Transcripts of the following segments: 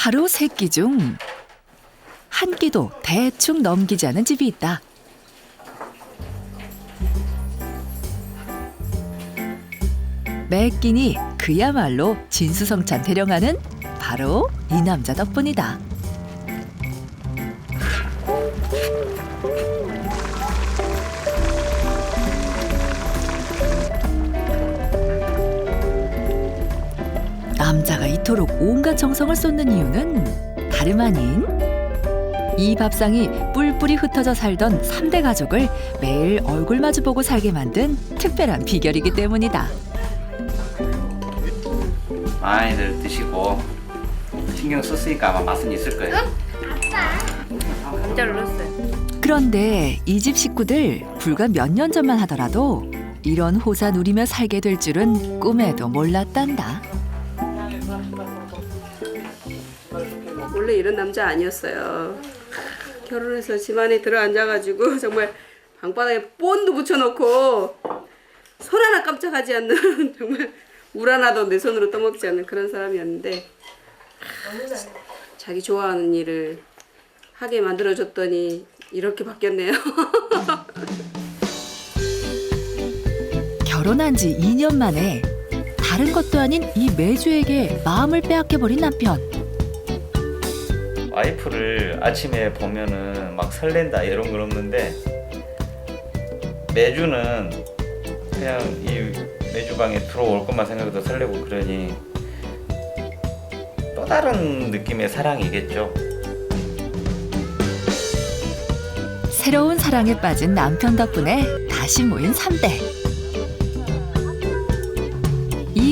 하루 세 끼 중 한 끼도 대충 넘기지 않은 집이 있다. 매 끼니 그야말로 진수성찬 대령하는 바로 이 남자 덕분이다. 남자가 이토록 온갖 정성을 쏟는 이유는 다름 아닌 이 밥상이 뿔뿔이 흩어져 살던 삼대 가족을 매일 얼굴 마주 보고 살게 만든 특별한 비결이기 때문이다. 많이들 드시고 신경 썼으니까 아마 맛은 있을 거예요. 감자를 넣었어요. 그런데 이 집 식구들 불과 몇 년 전만 하더라도 이런 호사 누리며 살게 될 줄은 꿈에도 몰랐단다. 원래 이런 남자 아니었어요. 결혼해서 집안에 들어 앉아가지고 정말 방바닥에 본도 붙여놓고 손 하나 깜짝하지 않는 정말 물 하나도 내 손으로 떠먹지 않는 그런 사람이었는데 자기 좋아하는 일을 하게 만들어줬더니 이렇게 바뀌었네요. 결혼한 지 2년 만에 다른 것도 아닌 이 매주에게 마음을 빼앗겨버린 남편. 와이프를 아침에 보면은 막 설렌다 이런 건 없는데 매주는 그냥 이 매주방에 들어올 것만 생각해도 설레고 그러니 또 다른 느낌의 사랑이겠죠. 새로운 사랑에 빠진 남편 덕분에 다시 모인 삼대이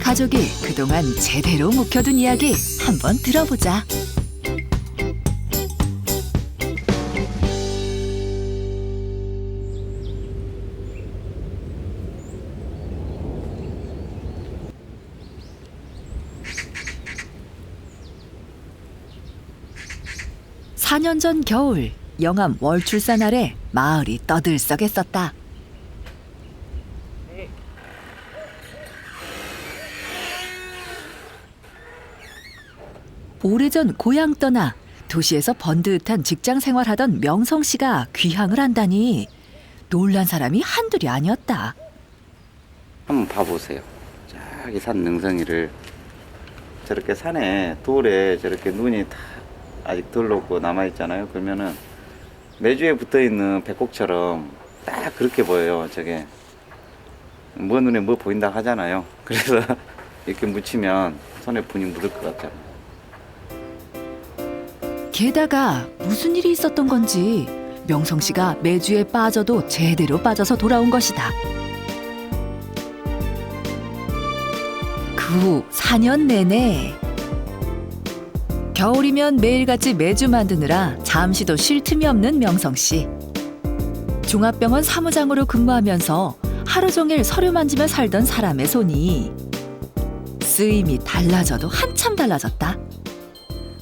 가족이 그동안 제대로 묵혀둔 이야기 한번 들어보자. 사년전 겨울 영암 월출산 아래 마을이 떠들썩했었다. 오래전 고향 떠나 도시에서 번듯한 직장 생활하던 명성 씨가 귀향을 한다니 놀란 사람이 한둘이 아니었다. 한번 봐보세요. 저기 산 능성이를 저렇게 산에 돌에 저렇게 눈이 다 아직 덜 녹고 남아 있잖아요. 그러면은 매주에 붙어 있는 백곡처럼 딱 그렇게 보여요. 저게 뭐 눈에 뭐 보인다 하잖아요. 그래서 이렇게 묻히면 손에 분이 묻을 것 같잖아요. 게다가 무슨 일이 있었던 건지 명성 씨가 매주에 빠져도 제대로 빠져서 돌아온 것이다. 그 후 4년 내내 겨울이면 매일같이 매주 만드느라 잠시도 쉴 틈이 없는 명성 씨. 종합병원 사무장으로 근무하면서 하루 종일 서류 만지며 살던 사람의 손이 쓰임이 달라져도 한참 달라졌다.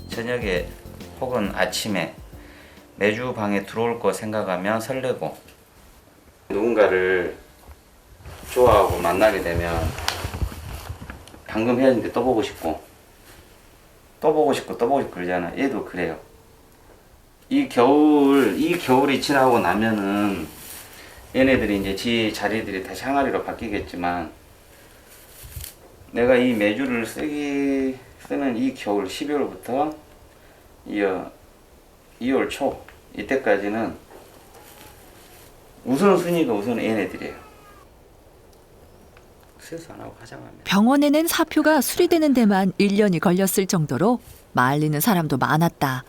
저녁에 혹은 아침에 매주 방에 들어올 거 생각하면 설레고 누군가를 좋아하고 만나게 되면 방금 헤어진데 또 보고 싶고 또 보고 싶고 또 보고 싶고 그러잖아 얘도 그래요 이 겨울 이 겨울이 지나고 나면은 얘네들이 이제 지 자리들이 다시 항아리로 바뀌겠지만 내가 이 매주를 쓰기 쓰는 이 겨울 12월부터 이어 2월 초 이때까지는 우선순위가 우선 얘네들이에요. 세수 안 하고 화장하면 병원에 낸 사표가 수리되는 데만 1년이 걸렸을 정도로 말리는 사람도 많았다.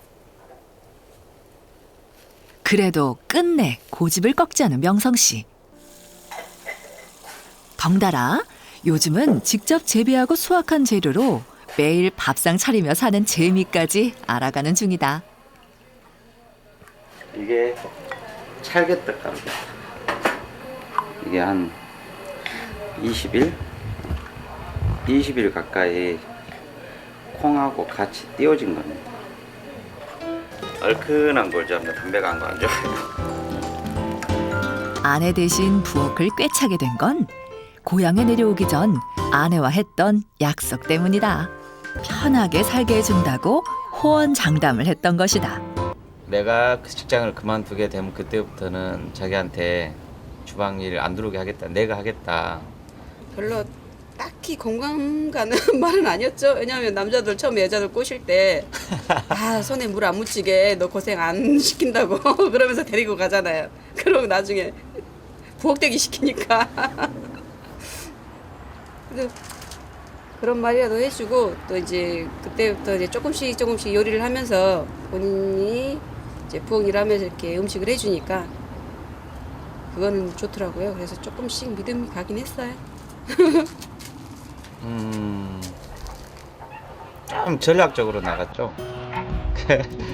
그래도 끝내 고집을 꺾지 않은 명성 씨. 덩달아 요즘은 직접 재배하고 수확한 재료로 매일 밥상 차리며 사는 재미까지 알아가는 중이다. 이게 찰개떡 가루다. 이게 한 20일? 20일 가까이 콩하고 같이 띄워진 겁니다. 얼큰한 걸 좋아합니다. 담백한 거안 좋아해요. 아내 대신 부엌을 꿰차게 된 건 고향에 내려오기 전 아내와 했던 약속 때문이다. 편하게 살게 해준다고 호언장담을 했던 것이다. 내가 그 직장을 그만두게 되면 그때부터는 자기한테 주방 일안 들어오게 하겠다. 내가 하겠다. 별로 딱히 공감 가는 말은 아니었죠. 왜냐하면 남자들 처음에 여자들 꼬실 때, 아, 손에 물 안 묻히게 너 고생 안 시킨다고 그러면서 데리고 가잖아요. 그러고 나중에 부엌대기 시키니까. 그런 말이라도 해주고 또 이제 그때부터 이제 조금씩 조금씩 요리를 하면서 본인이 이제 부엌 일하면서 이렇게 음식을 해주니까 그거는 좋더라고요. 그래서 조금씩 믿음이 가긴 했어요. 음. 좀 전략적으로 나갔죠.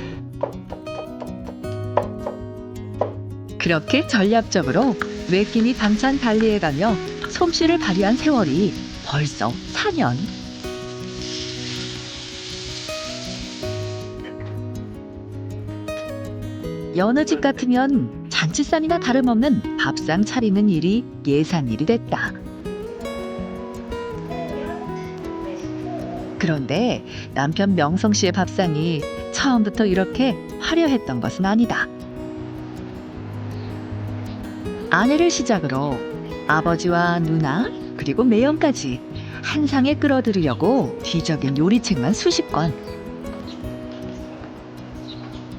그렇게 전략적으로 외끼니 방찬 관리해가며 솜씨를 발휘한 세월이 벌써 4년. 여느 집 같으면 잔치상이나 다름없는 밥상 차리는 일이 예산일이 됐다. 그런데 남편 명성 씨의 밥상이 처음부터 이렇게 화려했던 것은 아니다. 아내를 시작으로 아버지와 누나 그리고 매형까지 한 상에 끌어들이려고 뒤적인 요리책만 수십 권.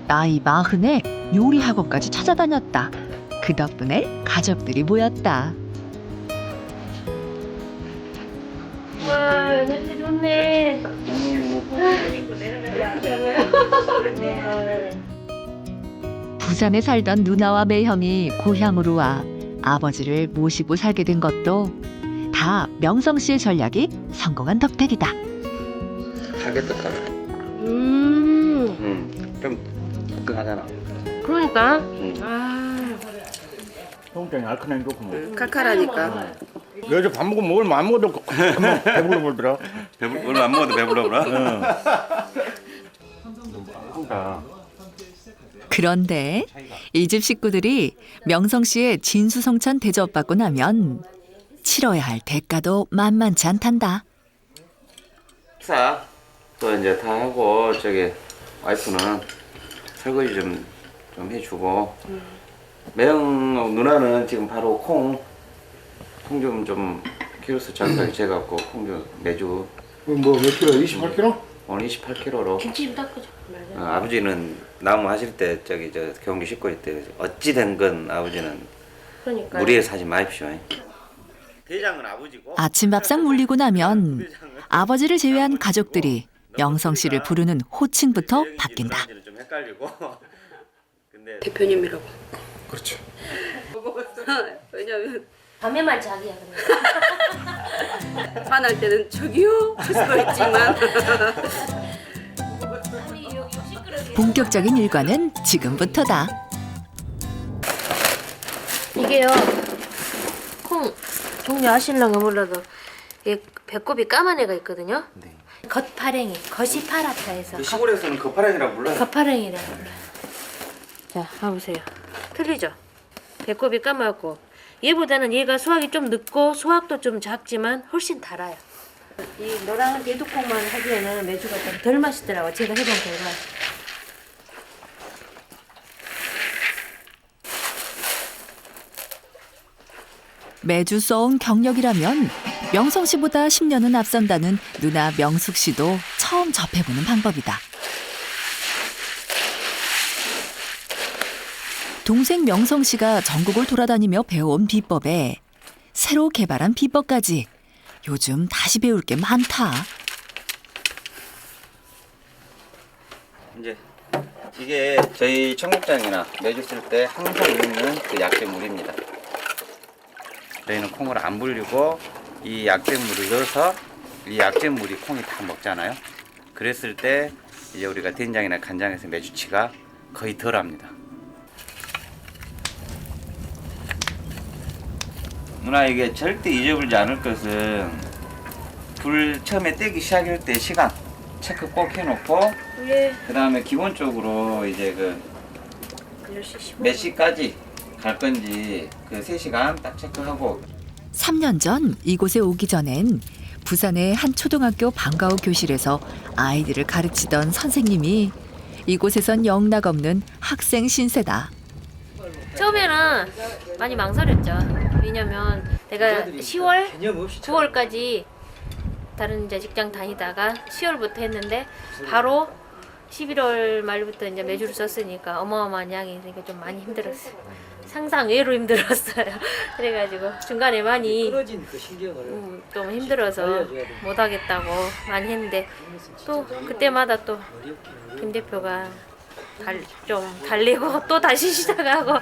나이 마흔에 요리 학원까지 찾아다녔다. 그 덕분에 가족들이 모였다. 와, 냄새 좋네. 부산에 살던 누나와 매형이 고향으로 와 아버지를 모시고 살게 된 것도 다 명성 씨의 전략이 성공한 덕택이다. 하겠다. 음, 음. 좀 뜨끈하잖아. 그러니까. 음. 아, 통장이 알카나인 좋구만. 칼칼하니까. 여자 밥 먹으면 뭘안 먹어도 배불러 보더라. 배불 오늘 안 먹어도 배불러구나. 그러니까 그런데 이 집 식구들이 명성 씨의 진수성찬 대접받고 나면 치러야 할 대가도 만만치 않단다. 식사 또 이제 다 하고 저기 와이프는 설거지 좀, 좀 해주고 매형 누나는 지금 바로 콩 콩 좀 좀 키로수 정확하게 재갖고 콩좀 매주 뭐 몇 킬로? 28킬로? 오늘 28kg로 김치 좀 닦아줘. 어, 아버지는 나무 하실 때 저기 저 경기 싣고 있대 어찌 된 건 아버지는 그러니까. 무리에 사지 마십시오 대장은 아버지고 아침 밥상 물리고 나면 아버지를 제외한 가족들이 명성 씨를 부르는 호칭부터 바뀐다. 좀 헷갈리고 근데 대표님이라고. 그렇지. 왜냐면 밤에만 자기야, 그냥. 화날 때는 저기요 할 수도 있지만. 본격적인 일과는 지금부터다. 이게요, 콩 종류 아실랑가 몰라도 이 배꼽이 까만 애가 있거든요. 네. 겉파랭이, 겉이 파랗다 해서 그 시골에서는 거파랑이라고 불러요 겉파랭이라고 불러요. 자, 봐보세요. 틀리죠? 배꼽이 까맣고 얘보다는 얘가 수확이 좀 늦고 수확도 좀 작지만 훨씬 달아요. 이 노란 대두콩만 하기에는 매주가 좀 덜 맛있더라고요. 제가 해본 결과. 매주 써온 경력이라면 명성 씨보다 10년은 앞선다는 누나 명숙 씨도 처음 접해보는 방법이다. 동생 명성 씨가 전국을 돌아다니며 배워온 비법에 새로 개발한 비법까지 요즘 다시 배울 게 많다. 이제 이게 저희 청국장이나 매주 쓸 때 항상 있는 그 약재물입니다. 저희는 콩을 안 불리고 이 약재물을 넣어서 이 약재물이 콩이 다 먹잖아요. 그랬을 때 이제 우리가 된장이나 간장에서 매주치가 거의 덜합니다. 누나 이게 절대 잊어버리지 않을 것은 불 처음에 떼기 시작할 때 시간 체크 꼭 해놓고 예. 그 다음에 기본적으로 이제 그 10시 15분. 몇 시까지 갈 건지 그 3시간 딱 체크하고 3년 전 이곳에 오기 전엔 부산의 한 초등학교 방과후 교실에서 아이들을 가르치던 선생님이 이곳에선 영락 없는 학생 신세다. 처음에는 많이 망설였죠. 왜냐면 내가 10월, 9월까지 다른 이제 직장 다니다가 10월부터 했는데 바로 11월 말부터 이제 매주를 썼으니까 어마어마한 양이 있으니까 좀 많이 힘들었어요. 상상 외로 힘들었어요. 그래가지고 중간에 많이 음, 좀 힘들어서 못 하겠다고 많이 했는데 또 그때마다 또김 대표가 달, 좀 달리고 또 다시 시작하고